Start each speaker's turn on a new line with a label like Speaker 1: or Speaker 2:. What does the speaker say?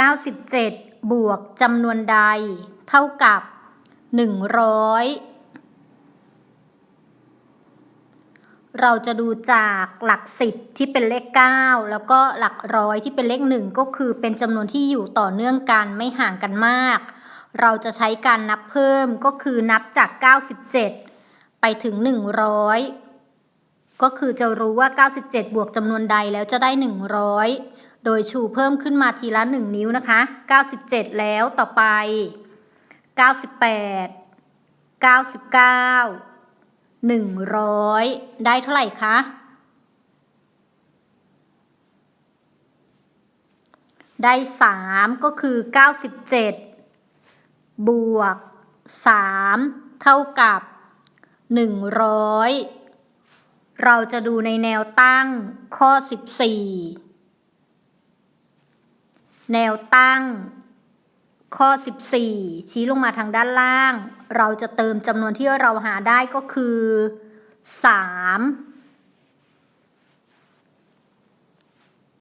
Speaker 1: 97 บวกจำนวนใด เท่ากับ 100 เราจะดูจากหลักสิบที่เป็นเลข 9 แล้วก็หลักร้อยที่เป็นเลข 1 ก็คือเป็นจำนวนที่อยู่ต่อเนื่องกันไม่ห่างกันมาก เราจะใช้การนับเพิ่มก็คือนับจาก 97 ไปถึง 100 ก็คือจะรู้ว่า 97 บวกจำนวนใดแล้วจะได้ 100 โดยชูเพิ่มขึ้นมาทีละ 1 นิ้วนะคะ 97 แล้วต่อไป 98 99 100 ได้เท่าไหร่คะ ได้ 3 ก็คือ 97 บวก 3 เท่ากับ 100 เราจะดูในแนวตั้งข้อ 14 แนวตั้ง ข้อ 14 ชี้ลงมาทางด้านล่าง เราจะเติมจำนวนที่เราหาได้ก็คือ 3